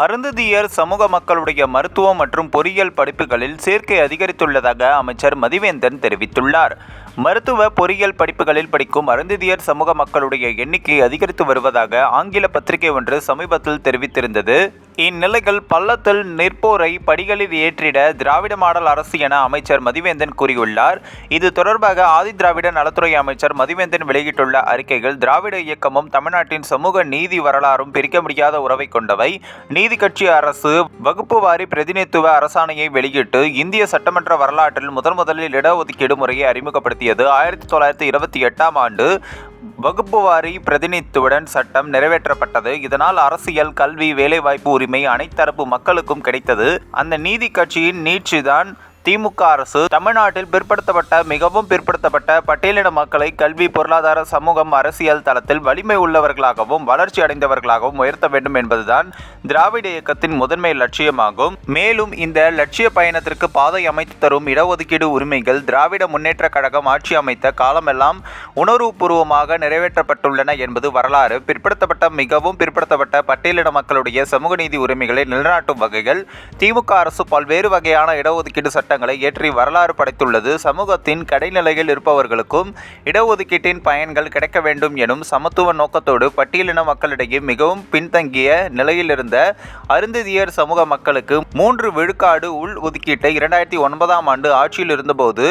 அருந்ததியர் சமூக மக்களுடைய மருத்துவம் மற்றும் பொறியியல் படிப்புகளில் சேர்க்கை அதிகரித்துள்ளதாக அமைச்சர் மதிவேந்தன் தெரிவித்துள்ளார். மருத்துவ பொறியியல் படிப்புகளில் படிக்கும் அருந்ததியர் சமூக மக்களுடைய எண்ணிக்கை அதிகரித்து வருவதாக ஆங்கில பத்திரிகை ஒன்று சமீபத்தில் தெரிவித்திருந்தது. இந்நிலையில் பள்ளத்தில் நிற்போரை படிகளில் ஏற்றிட திராவிட மாடல் அரசு என அமைச்சர் மதிவேந்தன் கூறியுள்ளார். இது தொடர்பாக ஆதி திராவிட நலத்துறை அமைச்சர் மதிவேந்தன் வெளியிட்டுள்ள அறிக்கைகள் திராவிட இயக்கமும் தமிழ்நாட்டின் சமூக நீதி வரலாறும் பிரிக்க முடியாத உறவை கொண்டவை. நீதி கட்சி அரசு வகுப்பு வாரி பிரதிநிதித்துவ அரசாணையை வெளியிட்டு இந்திய சட்டமன்ற வரலாற்றில் முதன் முதலில் இடஒதுக்கீடு முறையை அறிமுகப்படுத்தியது ஆயிரத்தி தொள்ளாயிரத்தி இருபத்தி எட்டாம் ஆண்டு. வகுப்பு வாரி பிரதிநிதித்துவடன் சட்டம் நிறைவேற்றப்பட்டது. இதனால் அரசியல் கல்வி வேலைவாய்ப்பு உரிமை அனைத்தரப்பு மக்களுக்கும் கிடைத்தது. அந்த நீதி கட்சியின் நீட்சிதான் திமுக அரசு தமிழ்நாட்டில் பிற்படுத்தப்பட்ட மிகவும் பிற்படுத்தப்பட்ட பட்டியலின மக்களை கல்வி பொருளாதார சமூகம் அரசியல் தளத்தில் வலிமை உள்ளவர்களாகவும் வளர்ச்சி அடைந்தவர்களாகவும் உயர்த்த வேண்டும் என்பதுதான் திராவிட இயக்கத்தின் முதன்மை லட்சியமாகும். மேலும் இந்த லட்சிய பயணத்திற்கு பாதை அமைத்து தரும் இடஒதுக்கீடு உரிமைகள் திராவிட முன்னேற்ற கழகம் ஆட்சி அமைத்த காலமெல்லாம் உணர்வுபூர்வமாக நிறைவேற்றப்பட்டுள்ளன என்பது வரலாறு. பிற்படுத்தப்பட்ட மிகவும் பிற்படுத்தப்பட்ட பட்டியலின மக்களுடைய சமூக நீதி உரிமைகளை நிலைநாட்டும் வகைகள் திமுக அரசு பல்வேறு வகையான இடஒதுக்கீடு சட்டங்களை ஏற்றி வரலாறு படைத்துள்ளது. சமூகத்தின் கடைநிலையில் இருப்பவர்களுக்கும் இடஒதுக்கீட்டின் பயன்கள் கிடைக்க வேண்டும் எனும் சமத்துவ நோக்கத்தோடு பட்டியலின மக்களிடையே மிகவும் பின்தங்கிய நிலையிலிருந்த அருந்ததியர் சமூக மக்களுக்கு மூன்று விழுக்காடு உள் ஒதுக்கீட்டை இரண்டாயிரத்தி ஒன்பதாம் ஆண்டு ஆட்சியில் இருந்தபோது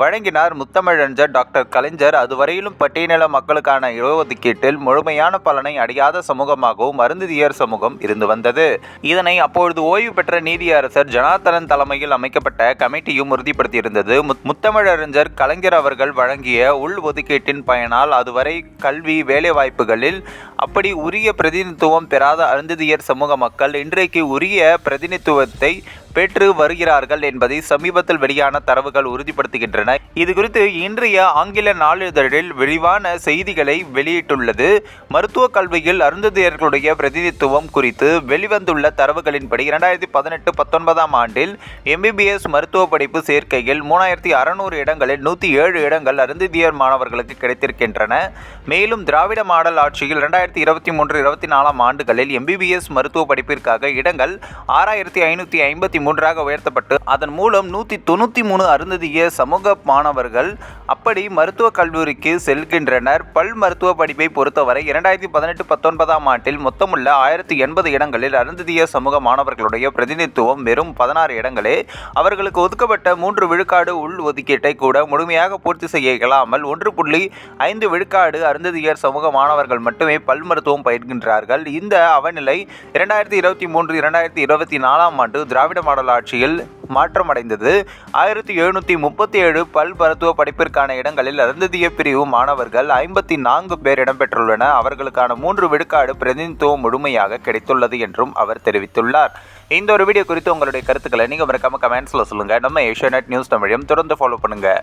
வழங்கினார் முத்தமிழஞ்சர் டாக்டர் கலைஞர். அதுவரையிலும் பட்டியலின மக்களுக்கான இடஒதுக்கீட்டில் முழுமையான பலனை அடையாத சமூகமாகவும் அருந்ததியர் சமூகம் இருந்து வந்தது. இதனை அப்பொழுது ஓய்வு பெற்ற நீதியரசர் ஜனார்த்தனன் தலைமையில் அமைக்கப்பட்ட கமிட்டியும் உறுதிப்படுத்தியிருந்தது. முத்- முத்தமிழறிஞர் கலைஞர் அவர்கள் வழங்கிய உள் ஒதுக்கீட்டின் பயனால் அதுவரை கல்வி வேலைவாய்ப்புகளில் அப்படி உரிய பிரதிநிதித்துவம் பெறாத அருந்ததியர் சமூக மக்கள் இன்றைக்கு உரிய பிரதிநிதித்துவத்தை பெற்று வருகிறார்கள் என்பதை சமீபத்தில் வெளியான தரவுகள் உறுதிப்படுத்துகின்றன. இது குறித்து இன்றைய ஆங்கில நாளிதழில் விரிவான செய்திகளை வெளியிட்டுள்ளது. மருத்துவ கல்வியில் அருந்ததியர்களுடைய பிரதிநிதித்துவம் குறித்து வெளிவந்துள்ள தரவுகளின்படி இரண்டாயிரத்தி பதினெட்டு பத்தொன்பதாம் ஆண்டில் எம்பிபிஎஸ் மருத்துவ படிப்பு சேர்க்கையில் மூணாயிரத்தி அறநூறு இடங்களில் நூற்றி ஏழு இடங்கள் அருந்ததியர் மாணவர்களுக்கு கிடைத்திருக்கின்றன. மேலும் திராவிட மாடல் ஆட்சியில் இரண்டாயிரத்தி இருபத்தி மூன்று இருபத்தி நாலாம் ஆண்டுகளில் எம்பிபிஎஸ் மருத்துவ படிப்பிற்காக இடங்கள் ஆறாயிரத்தி ஐநூற்றி ஐம்பத்தி மூன்றாக உயர்த்தப்பட்டு அதன் மூலம் நூற்றி தொண்ணூற்றி மூணு அருந்ததிய சமூக மாணவர்கள் அப்படி மருத்துவக் கல்லூரிக்கு செல்கின்றனர். பல் மருத்துவ படிப்பை பொறுத்தவரை இரண்டாயிரத்தி பதினெட்டு பத்தொன்பதாம் ஆண்டில் மொத்தமுள்ள ஆயிரத்தி எண்பது இடங்களில் அருந்ததிய சமூக மாணவர்களுடைய பிரதிநிதித்துவம் வெறும் பதினாறு இடங்களே. அவர்களுக்கு ஒதுக்கப்பட்ட மூன்று விழுக்காடு உள் ஒதுக்கீட்டை கூட முழுமையாக பூர்த்தி செய்ய இயலாமல் ஒன்று புள்ளி ஐந்து விழுக்காடு அருந்ததியர் சமூக மாணவர்கள் மட்டுமே பல் மருத்துவம் பயிர்கின்றார்கள். இந்த அவநிலை இரண்டாயிரத்தி இருபத்தி மூன்று இரண்டாயிரத்தி இருபத்தி நாலாம் ஆண்டு திராவிட மாடல் ஆட்சியில் மாற்றமடைந்தது. ஆயிரத்தி எழுநூற்றி முப்பத்தி ஏழு பல் மருத்துவ படிப்பிற்கான இடங்களில் அருந்ததிய பிரிவு மாணவர்கள் ஐம்பத்தி நான்கு பேர் இடம்பெற்றுள்ளன. அவர்களுக்கான மூன்று விழுக்காடு பிரதிநிதித்துவம் முழுமையாக கிடைத்துள்ளது என்றும் அவர் தெரிவித்துள்ளார். இந்த ஒரு வீடியோ குறித்து உங்களுடைய கருத்துக்களை நீங்கள் மறக்காம கமெண்ட்ஸில் சொல்லுங்கள் நம்ம ஏஷியா நியூஸ் தமிழையும் தொடர்ந்து ஃபாலோ பண்ணுங்கள்